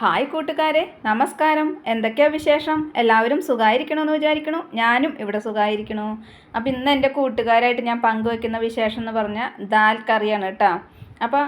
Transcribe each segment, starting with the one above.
Hi കൂട്ടുകാരെ നമസ്കാരം. എന്തൊക്കെയാ വിശേഷം? എല്ലാവരും സുഖമായിരിക്കണമെന്ന് വിചാരിക്കണു. ഞാനും ഇവിടെ സുഖമായിരിക്കണു അപ്പോൾ ഇന്ന് എന്റെ കൂട്ടുകാരായിട്ട് ഞാൻ പങ്കുവെക്കുന്ന വിശേഷം എന്ന് പറഞ്ഞാൽ ദാൽ കറിയാണ് കേട്ടോ അപ്പോൾ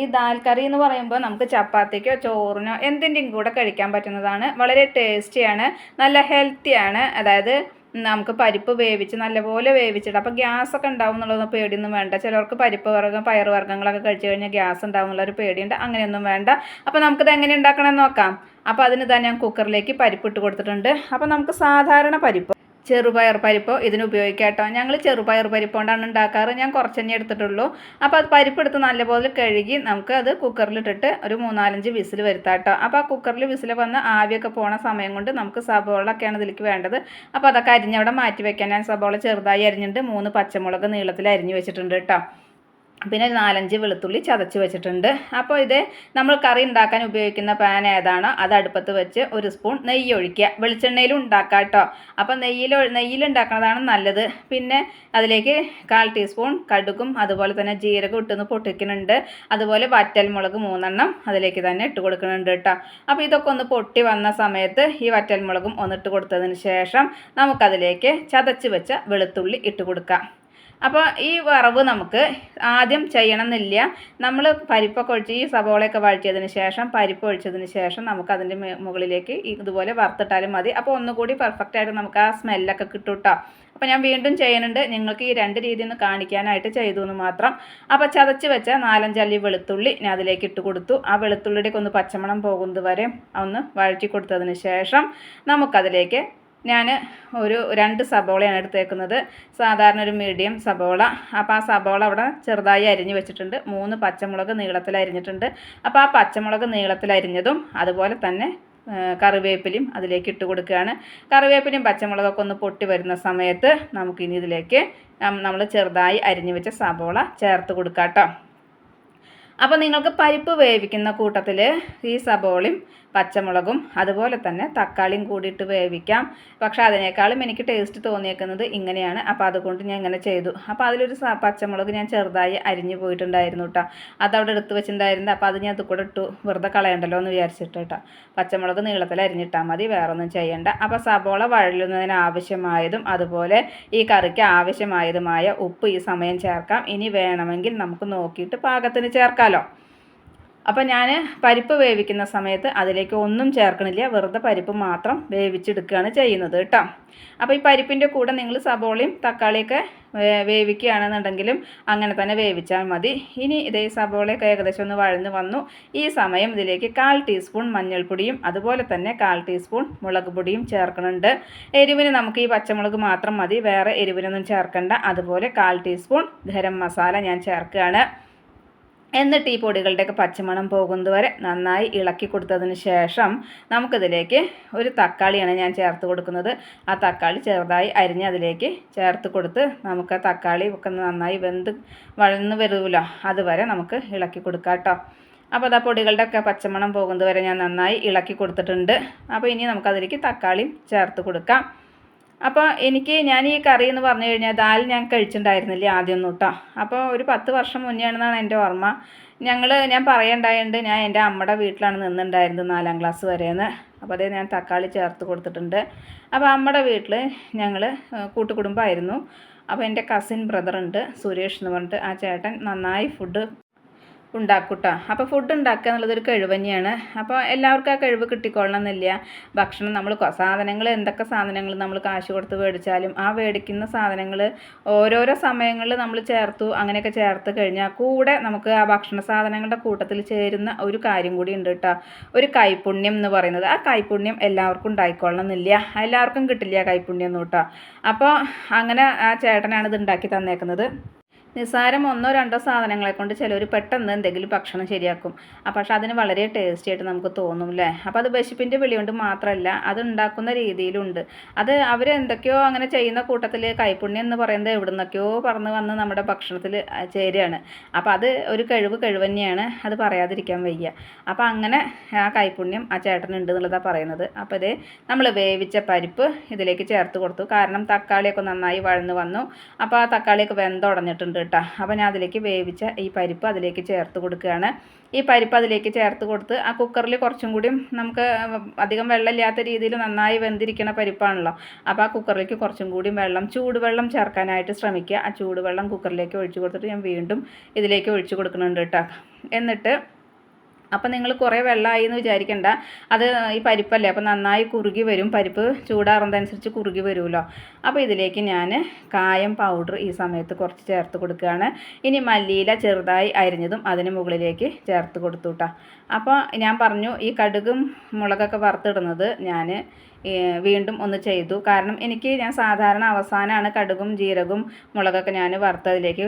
ഈ ദാൽ കറി എന്ന് പറയുമ്പോൾ നമുക്ക് ചപ്പാത്തിക്കോ ചോറിനോ എന്തിന്റെയും കൂടെ കഴിക്കാൻ പറ്റുന്നതാണ്. വളരെ ടേസ്റ്റിയാണ് നല്ല ഹെൽത്തിയാണ്. അതായത് നമുക്ക് പരിപ്പ് വേവിച്ച് നല്ലപോലെ വേവിച്ചിട്ട് അപ്പോൾ ഗ്യാസ് ഒക്കെ ഉണ്ടാവും എന്നുള്ളതൊന്നും പേടിയൊന്നും വേണ്ട. ചിലർക്ക് പരിപ്പ് വർഗം പയർ വർഗങ്ങളൊക്കെ കഴിച്ചു കഴിഞ്ഞാൽ ഗ്യാസ് ഉണ്ടാവും എന്നുള്ളൊരു പേടിയുണ്ട്. അങ്ങനെയൊന്നും വേണ്ട. അപ്പോൾ നമുക്കിത് എങ്ങനെ ഉണ്ടാക്കണമെന്ന് നോക്കാം. അപ്പോൾ അതിന് ഞാൻ കുക്കറിലേക്ക് പരിപ്പ് ഇട്ട് കൊടുത്തിട്ടുണ്ട്. അപ്പോൾ നമുക്ക് സാധാരണ പരിപ്പ് ചെറുപയർ പരിപ്പ് ഇതിന് ഉപയോഗിക്കാം കേട്ടോ. ഞങ്ങൾ ചെറുപയർ പരിപ്പ് കൊണ്ടാണ് ഉണ്ടാക്കാറ്. ഞാൻ കുറച്ച് തന്നെ എടുത്തിട്ടുള്ളൂ. അപ്പോൾ അത് പരിപ്പ് എടുത്ത് നല്ലപോലെ കഴുകി നമുക്ക് അത് കുക്കറിലിട്ടിട്ട് ഒരു മൂന്നാലഞ്ച് വിസിൽ വരുത്താം കേട്ടോ. അപ്പോൾ ആ കുക്കറിൽ വിസിൽ വന്ന് ആവിയൊക്കെ പോണ സമയം കൊണ്ട് നമുക്ക് സബോളൊക്കെയാണ് ഇതിലേക്ക് വേണ്ടത്. അപ്പോൾ അതൊക്കെ അരിഞ്ഞവിടെ മാറ്റി വെക്കാൻ ഞാൻ സബോള ചെറുതായി അരിഞ്ഞിട്ട് മൂന്ന് പച്ചമുളക് നീളത്തിൽ അരിഞ്ഞു വെച്ചിട്ടുണ്ട് കേട്ടോ. പിന്നെ നാലഞ്ച് വെളുത്തുള്ളി ചതച്ച് വെച്ചിട്ടുണ്ട്. അപ്പോൾ ഇത് നമ്മൾ കറി ഉണ്ടാക്കാൻ ഉപയോഗിക്കുന്ന പാൻ ഏതാണോ? അത് അടുപ്പത്ത് വെച്ച് ഒരു സ്പൂൺ നെയ്യ് ഒഴിക്കുക. വെളിച്ചെണ്ണയിലും ഉണ്ടാക്കാം കേട്ടോ. അപ്പോൾ നെയ്യിൽ നെയ്യിൽ ഉണ്ടാക്കുന്നതാണ് നല്ലത്. പിന്നെ അതിലേക്ക് കാൽ ടീസ്പൂൺ കടുകും അതുപോലെ തന്നെ ജീരകം ഇട്ടൊന്ന് പൊട്ടിക്കുന്നുണ്ട്. അതുപോലെ വറ്റൽമുളക് മൂന്നെണ്ണം അതിലേക്ക് തന്നെ ഇട്ട് കൊടുക്കുന്നുണ്ട് കേട്ടോ. അപ്പോൾ ഇതൊക്കെ ഒന്ന് പൊട്ടി വന്ന സമയത്ത് ഈ വറ്റൽമുളകും ഒന്നിട്ട് കൊടുത്തതിന് ശേഷം നമുക്കതിലേക്ക് ചതച്ച് വെച്ച വെളുത്തുള്ളി ഇട്ട് കൊടുക്കാം. അപ്പോൾ ഈ വറവ് നമുക്ക് ആദ്യം ചെയ്യണമെന്നില്ല. നമ്മൾ പരിപ്പൊക്കെ ഒഴിച്ച് ഈ സവോളയൊക്കെ വഴിച്ചതിന് ശേഷം പരിപ്പ് ഒഴിച്ചതിന് ശേഷം നമുക്ക് അതിന്റെ മുകളിലേക്ക് ഇതുപോലെ വറുത്തിട്ടാലും മതി. അപ്പോൾ ഒന്നുകൂടി പെർഫെക്റ്റ് ആയിട്ട് നമുക്ക് ആ സ്മെല്ലൊക്കെ കിട്ടും കേട്ടോ അപ്പോൾ ഞാൻ വീണ്ടും ചെയ്യുന്നുണ്ട്. നിങ്ങൾക്ക് ഈ രണ്ട് രീതിയിൽ നിന്ന് കാണിക്കാനായിട്ട് ചെയ്തു എന്ന് മാത്രം. അപ്പോൾ ചതച്ച് വെച്ച നാലഞ്ചല്ലി വെളുത്തുള്ളി ഞാൻ അതിലേക്ക് ഇട്ട് കൊടുത്തു. ആ വെളുത്തുള്ളിയുടെയൊക്കെ ഒന്ന് പച്ചമണം പോകുന്നത് വരെ ഒന്ന് വഴറ്റി കൊടുത്തതിന് ശേഷം നമുക്കതിലേക്ക് ഞാൻ ഒരു രണ്ട് സബോളയാണ് എടുത്തേക്കുന്നത്. സാധാരണ ഒരു മീഡിയം സബോള. അപ്പോൾ ആ സബോള അവിടെ ചെറുതായി അരിഞ്ഞ് വെച്ചിട്ടുണ്ട്. മൂന്ന് പച്ചമുളക് നീളത്തിൽ അരിഞ്ഞിട്ടുണ്ട്. അപ്പോൾ ആ പച്ചമുളക് നീളത്തിൽ അരിഞ്ഞതും അതുപോലെ തന്നെ കറിവേപ്പിലയും അതിലേക്ക് ഇട്ട് കൊടുക്കുകയാണ്. കറിവേപ്പിലയും പച്ചമുളകൊക്കെ ഒന്ന് പൊട്ടി വരുന്ന സമയത്ത് നമുക്കിനി ഇതിലേക്ക് നമ്മൾ ചെറുതായി അരിഞ്ഞു വെച്ച സബോള ചേർത്ത് കൊടുക്കാം കേട്ടോ അപ്പോൾ നിങ്ങൾക്ക് പരിപ്പ് വേവിക്കുന്ന കൂട്ടത്തിൽ ഈ സബോളയും പച്ചമുളകും അതുപോലെ തന്നെ തക്കാളിയും കൂടിയിട്ട് വേവിക്കാം. പക്ഷേ അതിനേക്കാളും എനിക്ക് ടേസ്റ്റ് തോന്നിയേക്കുന്നത് ഇങ്ങനെയാണ്. അപ്പോൾ അതുകൊണ്ട് ഞാൻ ഇങ്ങനെ ചെയ്തു. അപ്പോൾ അതിലൊരു പച്ചമുളക് ഞാൻ ചെറുതായി അരിഞ്ഞു പോയിട്ടുണ്ടായിരുന്നു കേട്ടോ അതവിടെ എടുത്ത് വെച്ചിട്ടുണ്ടായിരുന്നു. അപ്പോൾ അത് ഞാൻ അത് കൂടെ ഇട്ടു. വെറുതെ കളയണ്ടല്ലോ എന്ന് വിചാരിച്ചിട്ട് കേട്ടോ പച്ചമുളക് നീളത്തിൽ അരിഞ്ഞിട്ടാൽ മതി. വേറൊന്നും ചെയ്യണ്ട. അപ്പോൾ സബോള വഴലുന്നതിന് ആവശ്യമായതും അതുപോലെ ഈ കറിക്ക് ആവശ്യമായതുമായ ഉപ്പ് ഈ സമയം ചേർക്കാം. ഇനി വേണമെങ്കിൽ നമുക്ക് നോക്കിയിട്ട് പാകത്തിന് ചേർക്കാമല്ലോ അപ്പോൾ ഞാൻ പരിപ്പ് വേവിക്കുന്ന സമയത്ത് അതിലേക്ക് ഒന്നും ചേർക്കണില്ല. വെറുതെ പരിപ്പ് മാത്രം വേവിച്ചെടുക്കുകയാണ് ചെയ്യുന്നത് കേട്ടോ. അപ്പോൾ ഈ പരിപ്പിന്റെ കൂടെ നിങ്ങൾ സബോളയും തക്കാളിയൊക്കെ വേവിക്കുകയാണെന്നുണ്ടെങ്കിലും അങ്ങനെ തന്നെ വേവിച്ചാൽ മതി. ഇനി ഇതേ സബോളയൊക്കെ ഏകദേശം ഒന്ന് വഴന്ന് വന്നു. ഈ സമയം ഇതിലേക്ക് കാൽ ടീസ്പൂൺ മഞ്ഞൾപ്പൊടിയും അതുപോലെ തന്നെ കാൽ ടീസ്പൂൺ മുളക് പൊടിയും ചേർക്കുന്നുണ്ട് എരിവിന് നമുക്ക് ഈ പച്ചമുളക് മാത്രം മതി. വേറെ എരിവിനൊന്നും ചേർക്കണ്ട. അതുപോലെ കാൽ ടീസ്പൂൺ ഗരം മസാല ഞാൻ ചേർക്കുകയാണ്. എന്നിട്ട് ഈ പൊടികളുടെയൊക്കെ പച്ചമണം പോകുന്നത് വരെ നന്നായി ഇളക്കി കൊടുത്തതിന് ശേഷം നമുക്കിതിലേക്ക് ഒരു തക്കാളിയാണ് ഞാൻ ചേർത്ത് കൊടുക്കുന്നത്. ആ തക്കാളി ചെറുതായി അരിഞ്ഞ് അതിലേക്ക് ചേർത്ത് കൊടുത്ത് നമുക്ക് ആ തക്കാളി ഒക്കെ നന്നായി വെന്ത് വഴന്ന് വരുമല്ലോ അതുവരെ നമുക്ക് ഇളക്കി കൊടുക്കാം കേട്ടോ. അപ്പോൾ അതാ പൊടികളുടെയൊക്കെ പച്ചമണം പോകുന്നത് വരെ ഞാൻ നന്നായി ഇളക്കി കൊടുത്തിട്ടുണ്ട്. അപ്പോൾ ഇനി നമുക്കതിലേക്ക് തക്കാളിയും ചേർത്ത് കൊടുക്കാം. അപ്പോൾ എനിക്ക് ഞാൻ ഈ കറി എന്ന് പറഞ്ഞു കഴിഞ്ഞാൽ ദാൽ ഞാൻ കഴിച്ചിട്ടുണ്ടായിരുന്നില്ല ആദ്യം കേട്ടോ അപ്പോൾ ഒരു പത്ത് വർഷം മുന്നേ ആണെന്നാണ് എന്റെ ഓർമ്മ. ഞങ്ങൾ ഞാൻ പറയണ്ടായുണ്ട് ഞാൻ എന്റെ അമ്മയുടെ വീട്ടിലാണ് നിന്നുണ്ടായിരുന്നത് നാലാം ക്ലാസ് വരെയെന്ന് അപ്പോൾ അതേ ഞാൻ തക്കാളി ചേർത്ത് കൊടുത്തിട്ടുണ്ട്. അപ്പോൾ അമ്മയുടെ വീട്ടിൽ ഞങ്ങൾ കൂട്ടുകുടുംബമായിരുന്നു അപ്പോൾ എന്റെ കസിൻ ബ്രദറുണ്ട് സുരേഷ് എന്ന് പറഞ്ഞിട്ട് ആ ചേട്ടൻ നന്നായി ഫുഡ് ഉണ്ടാക്കൂട്ടോ. അപ്പോൾ ഫുഡ് ഉണ്ടാക്കുക എന്നുള്ളതൊരു കഴിവ് തന്നെയാണ്. അപ്പോൾ എല്ലാവർക്കും ആ കഴിവ് കിട്ടിക്കൊള്ളണം എന്നില്ല ഭക്ഷണം നമ്മൾ സാധനങ്ങൾ എന്തൊക്കെ സാധനങ്ങൾ നമ്മൾ കാശ് കൊടുത്ത് മേടിച്ചാലും ആ മേടിക്കുന്ന സാധനങ്ങൾ ഓരോരോ സമയങ്ങളിൽ നമ്മൾ ചേർത്തു അങ്ങനെയൊക്കെ ചേർത്ത് കഴിഞ്ഞാൽ കൂടെ നമുക്ക് ആ ഭക്ഷണ സാധനങ്ങളുടെ കൂട്ടത്തിൽ ചേരുന്ന ഒരു കാര്യം കൂടി ഉണ്ട് കേട്ടോ. ഒരു കൈപുണ്യം എന്ന് പറയുന്നത്. ആ കൈപുണ്യം എല്ലാവർക്കും ഉണ്ടായിക്കൊള്ളണം എന്നില്ല എല്ലാവർക്കും കിട്ടില്ല കൈപുണ്യം എന്ന് കേട്ടോ. അപ്പോൾ അങ്ങനെ ആ ചേട്ടനാണ് ഇത് ഉണ്ടാക്കി തന്നേക്കുന്നത്. നിസ്സാരം ഒന്നോ രണ്ടോ സാധനങ്ങളെ കൊണ്ട് ചിലർ പെട്ടെന്ന് എന്തെങ്കിലും ഭക്ഷണം ശരിയാക്കും. പക്ഷെ അതിന് വളരെ ടേസ്റ്റി ആയിട്ട് നമുക്ക് തോന്നും അല്ലേ അപ്പോൾ അത് വിശപ്പിന്റെ വിളി കൊണ്ട് മാത്രമല്ല അത് ഉണ്ടാക്കുന്ന രീതിയിലുണ്ട്. അത് അവരെന്തൊക്കെയോ അങ്ങനെ ചെയ്യുന്ന കൂട്ടത്തിൽ കൈപ്പുണ്യം എന്ന് പറയുന്നത് എവിടെ നിന്നൊക്കെയോ പറന്ന് വന്ന് നമ്മുടെ ഭക്ഷണത്തിൽ ചേരുകയാണ്. അപ്പോൾ അത് ഒരു കഴിവ് കഴിവ് തന്നെയാണ് അത് പറയാതിരിക്കാൻ വയ്യ. അപ്പോൾ അങ്ങനെ ആ കൈപ്പുണ്യം ആ ചേട്ടനുണ്ട് എന്നുള്ളതാണ് പറയുന്നത്. അപ്പോൾ ഇത് നമ്മൾ വേവിച്ച പരിപ്പ് ഇതിലേക്ക് ചേർത്ത് കൊടുത്തു. കാരണം തക്കാളിയൊക്കെ നന്നായി വഴന്ന് വന്നു. അപ്പോൾ ആ തക്കാളിയൊക്കെ വെന്തുടഞ്ഞിട്ടുണ്ട് കേട്ടോ. അപ്പോൾ ഞാൻ അതിലേക്ക് വേവിച്ച ഈ പരിപ്പ് അതിലേക്ക് ചേർത്ത് കൊടുക്കുകയാണ്. ഈ പരിപ്പ് അതിലേക്ക് ചേർത്ത് കൊടുത്ത് ആ കുക്കറിൽ കുറച്ചും കൂടി നമുക്ക് അധികം വെള്ളമില്ലാത്ത രീതിയിൽ നന്നായി വെന്തിരിക്കുന്ന പരിപ്പാണല്ലോ. അപ്പോൾ ആ കുക്കറിലേക്ക് കുറച്ചും കൂടി വെള്ളം ചൂടുവെള്ളം ചേർക്കാനായിട്ട് ശ്രമിക്കുക. ആ ചൂടുവെള്ളം കുക്കറിലേക്ക് ഒഴിച്ചു കൊടുത്തിട്ട് ഞാൻ വീണ്ടും ഇതിലേക്ക് ഒഴിച്ചു കൊടുക്കുന്നുണ്ട് കേട്ടോ. എന്നിട്ട് അപ്പം നിങ്ങൾ കുറേ വെള്ളമായി എന്ന് വിചാരിക്കണ്ട. അത് ഈ പരിപ്പല്ലേ അപ്പം നന്നായി കുറുകി വരും. പരിപ്പ് ചൂടാറുന്നതനുസരിച്ച് കുറുകി വരുമല്ലോ. അപ്പോൾ ഇതിലേക്ക് ഞാൻ കായം പൗഡർ ഈ സമയത്ത് കുറച്ച് ചേർത്ത് കൊടുക്കുകയാണ്. ഇനി മല്ലിയില ചെറുതായി അരിഞ്ഞതും അതിന് മുകളിലേക്ക് ചേർത്ത് കൊടുത്തു കേട്ടോ. അപ്പോൾ ഞാൻ പറഞ്ഞു ഈ കടുകും മുളകൊക്കെ വറുത്തിടുന്നത് ഞാൻ വീണ്ടും ഒന്ന് ചെയ്തു. കാരണം എനിക്ക് ഞാൻ സാധാരണ അവസാനമാണ് കടുകും ജീരകവും മുളകൊക്കെ ഞാൻ വറുത്തതിലേക്ക്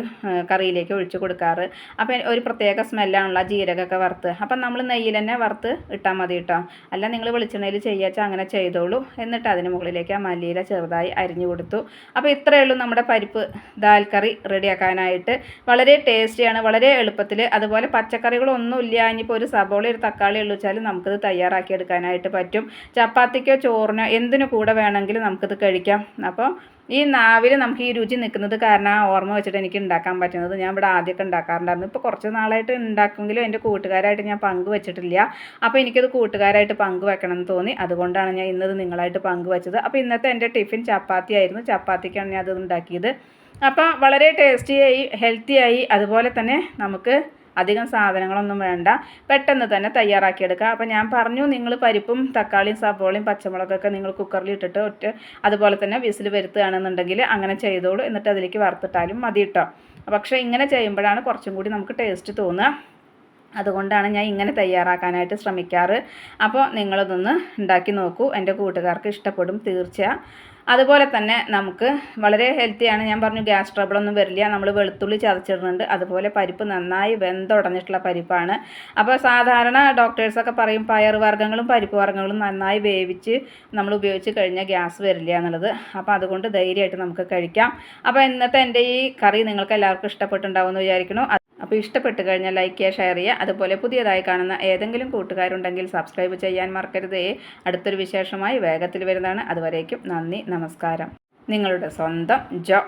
കറിയിലേക്ക് ഒഴിച്ച് കൊടുക്കാറ്. അപ്പോൾ ഒരു പ്രത്യേക സ്മെല്ലാണല്ലോ ജീരകമൊക്കെ വറുത്ത്. അപ്പം നമ്മൾ നെയ്യിൽ തന്നെ വറുത്ത് ഇട്ടാൽ മതി കേട്ടോ അല്ല നിങ്ങൾ വെളിച്ചെണ്ണയിൽ ചെയ്യാച്ചാൽ അങ്ങനെ ചെയ്തോളൂ. എന്നിട്ട് അതിന് മുകളിലേക്ക് ആ മല്ലിയില ചെറുതായി അരിഞ്ഞു കൊടുത്തു. അപ്പോൾ ഇത്രയേ ഉള്ളൂ നമ്മുടെ പരിപ്പ് ദാൽ കറി റെഡിയാക്കാനായിട്ട്. വളരെ ടേസ്റ്റിയാണ് വളരെ എളുപ്പത്തിൽ അതുപോലെ പച്ചക്കറികളൊന്നും ഇല്ല ഇനിയിപ്പോൾ ഒരു സബോള ഒരു തക്കാളി ഉള്ളു വെച്ചാൽ നമുക്കിത് തയ്യാറാക്കി എടുക്കാനായിട്ട് പറ്റും. ചപ്പാത്തിക്കോ ചോറിനോ എന്തിനു കൂടെ വേണമെങ്കിലും നമുക്കിത് കഴിക്കാം. അപ്പോൾ ഈ നാവിൽ നമുക്ക് ഈ രുചി നിൽക്കുന്നത് കാരണം ആ ഓർമ്മ വെച്ചിട്ട് എനിക്ക് ഉണ്ടാക്കാൻ പറ്റുന്നത് ഞാൻ ഇവിടെ ആദ്യമൊക്കെ ഉണ്ടാക്കാറുണ്ടായിരുന്നു. ഇപ്പോൾ കുറച്ച് നാളായിട്ട് ഉണ്ടാക്കുമെങ്കിലും എന്റെ കൂട്ടുകാരായിട്ട് ഞാൻ പങ്കുവച്ചിട്ടില്ല അപ്പോൾ എനിക്കത് കൂട്ടുകാരായിട്ട് പങ്കുവെക്കണം എന്ന് തോന്നി. അതുകൊണ്ടാണ് ഞാൻ ഇന്നത് നിങ്ങളായിട്ട് പങ്കുവച്ചത് അപ്പോൾ ഇന്നത്തെ എന്റെ ടിഫിൻ ചപ്പാത്തി ആയിരുന്നു. ചപ്പാത്തിക്കാണ് ഞാൻ അത് ഉണ്ടാക്കിയത്. അപ്പോൾ വളരെ ടേസ്റ്റിയായി ഹെൽത്തിയായി. അതുപോലെ തന്നെ നമുക്ക് അധികം സാധനങ്ങളൊന്നും വേണ്ട. പെട്ടെന്ന് തന്നെ തയ്യാറാക്കിയെടുക്കുക അപ്പോൾ ഞാൻ പറഞ്ഞു നിങ്ങൾ പരിപ്പും തക്കാളിയും സവോളയും പച്ചമുളകൊക്കെ നിങ്ങൾ കുക്കറിൽ ഇട്ടിട്ട് ഒറ്റ അതുപോലെ തന്നെ വിസിൽ വരുത്തുകയാണെന്നുണ്ടെങ്കിൽ അങ്ങനെ ചെയ്തോളൂ. എന്നിട്ട് അതിലേക്ക് വറുത്തിട്ടാലും മതി കേട്ടോ പക്ഷേ ഇങ്ങനെ ചെയ്യുമ്പോഴാണ് കുറച്ചും കൂടി നമുക്ക് ടേസ്റ്റ് തോന്നുക. അതുകൊണ്ടാണ് ഞാൻ ഇങ്ങനെ തയ്യാറാക്കാനായിട്ട് ശ്രമിക്കാറ്. അപ്പോൾ നിങ്ങളതൊന്ന് ഉണ്ടാക്കി നോക്കൂ. എന്റെ കൂട്ടുകാർക്ക് ഇഷ്ടപ്പെടും തീർച്ച അതുപോലെ തന്നെ നമുക്ക് വളരെ ഹെൽത്തിയാണ് ഞാൻ പറഞ്ഞു ഗ്യാസ് ട്രബിളൊന്നും വരില്ല. നമ്മൾ വെളുത്തുള്ളി ചതച്ചിടുന്നുണ്ട്. അതുപോലെ പരിപ്പ് നന്നായി വെന്തുടഞ്ഞിട്ടുള്ള പരിപ്പാണ്. അപ്പോൾ സാധാരണ ഡോക്ടേഴ്സൊക്കെ പറയും പയർ വർഗങ്ങളും പരിപ്പ് വർഗങ്ങളും നന്നായി വേവിച്ച് നമ്മൾ ഉപയോഗിച്ച് കഴിഞ്ഞാൽ ഗ്യാസ് വരില്ല എന്നുള്ളത്. അപ്പോൾ അതുകൊണ്ട് ധൈര്യമായിട്ട് നമുക്ക് കഴിക്കാം. അപ്പോൾ ഇന്നത്തെ എന്റെ ഈ കറി നിങ്ങൾക്ക് എല്ലാവർക്കും ഇഷ്ടപ്പെട്ടുണ്ടാവുമെന്ന് വിചാരിക്കുന്നു. അപ്പോൾ ഇഷ്ടപ്പെട്ട് കഴിഞ്ഞാൽ ലൈക്ക് ചെയ്യുക ഷെയർ ചെയ്യുക. അതുപോലെ പുതിയതായി കാണുന്ന ഏതെങ്കിലും കൂട്ടുകാരുണ്ടെങ്കിൽ സബ്സ്ക്രൈബ് ചെയ്യാൻ മറക്കരുതേ. അടുത്തൊരു വിശേഷമായി വേഗത്തിൽ വരുന്നതാണ്. അതുവരേക്കും നന്ദി നമസ്കാരം. നിങ്ങളുടെ സ്വന്തം ജോ.